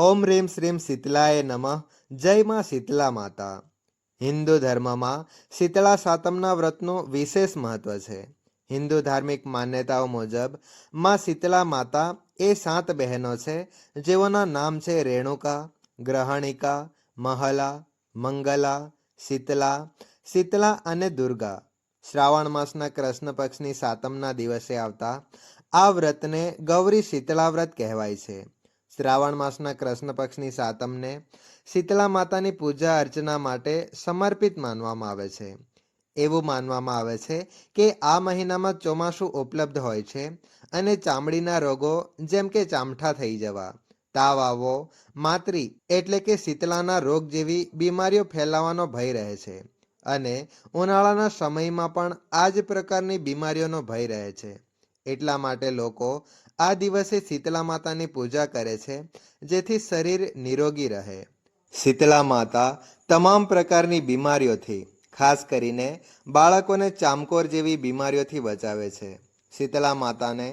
ઓમ રીમ શ્રીમ શીતલાય નમઃ. જય માં શીતલા માતા. હિન્દુ ધર્મમાં શીતળા સાતમના વ્રતનું વિશેષ મહત્વ છે. હિન્દુ ધાર્મિક માન્યતાઓ મુજબમાં શીતલા માતા એ સાત બહેનો છે, જેઓના નામ છે રેણુકા, ગ્રહણિકા, મહલા, મંગલા, શીતલા શીતલા અને દુર્ગા. શ્રાવણ માસના કૃષ્ણ પક્ષની સાતમના દિવસે આવતા આ વ્રતને ગૌરી શીતળા વ્રત કહેવાય છે. શ્રાવણ માસના કૃષ્ણ પક્ષની સાતમને શીતલા માતાની પૂજા અર્ચના માટે સમર્પિત માનવામાં આવે છે. એવું માનવામાં આવે છે કે આ મહિનામાં ચોમાસું ઉપલબ્ધ હોય છે અને ચામડીના રોગો જેમ કે ચામઠા થઈ જવા, તાવ આવવો, માતરી એટલે કે શીતલાના રોગ જેવી બીમારીઓ ફેલાવાનો ભય રહે છે અને ઉનાળાના સમયમાં પણ આ જ પ્રકારની બીમારીઓનો ભય રહે છે. એટલા માટે લોકો આ દિવસે શીતલા માતાની પૂજા કરે છે, જેથી શરીર નિરોગી રહે. શીતલા માતા તમામ પ્રકારની બીમારીઓથી, ખાસ કરીને બાળકોને ચામકોર જેવી બીમારીઓથી બચાવે છે. શીતલા માતાને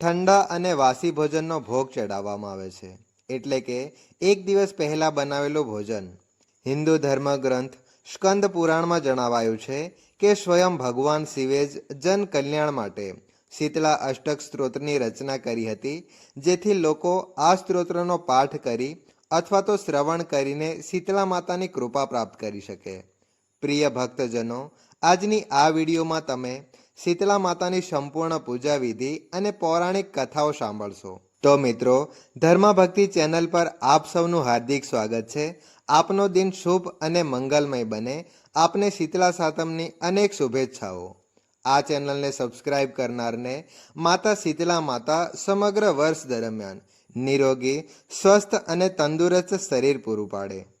ઠંડા અને વાસી ભોજનનો ભોગ ચડાવવામાં આવે છે, એટલે કે એક દિવસ પહેલાં બનાવેલું ભોજન. હિન્દુ ધર્મ ગ્રંથ સ્કંદ પુરાણમાં જણાવાયું છે કે સ્વયં ભગવાન શિવે જ જન કલ્યાણ માટે શીતળા અષ્ટક સ્ત્રોતની રચના કરી હતી, જેથી લોકો આ સ્ત્રોત્રનો પાઠ કરી અથવા તો શ્રવણ કરીને શીતળા માતાની કૃપા પ્રાપ્ત કરી શકે. પ્રિય ભક્તજનો, આજની આ વિડીયોમાં તમે શીતળા માતાની સંપૂર્ણ પૂજા વિધિ અને પૌરાણિક કથાઓ સાંભળશો. તો મિત્રો, ધર્માભક્તિ ચેનલ પર આપ સૌનું હાર્દિક સ્વાગત છે. આપનો દિન શુભ અને મંગલમય બને. આપને શીતળા સાતમની અનેક શુભેચ્છાઓ. આ ચેનલને સબસ્ક્રાઇબ કરનારને માતા શીતલા માતા સમગ્ર વર્ષ દરમિયાન. નિરોગી, સ્વસ્થ અને તંદુરસ્ત શરીર પૂરું પાડે.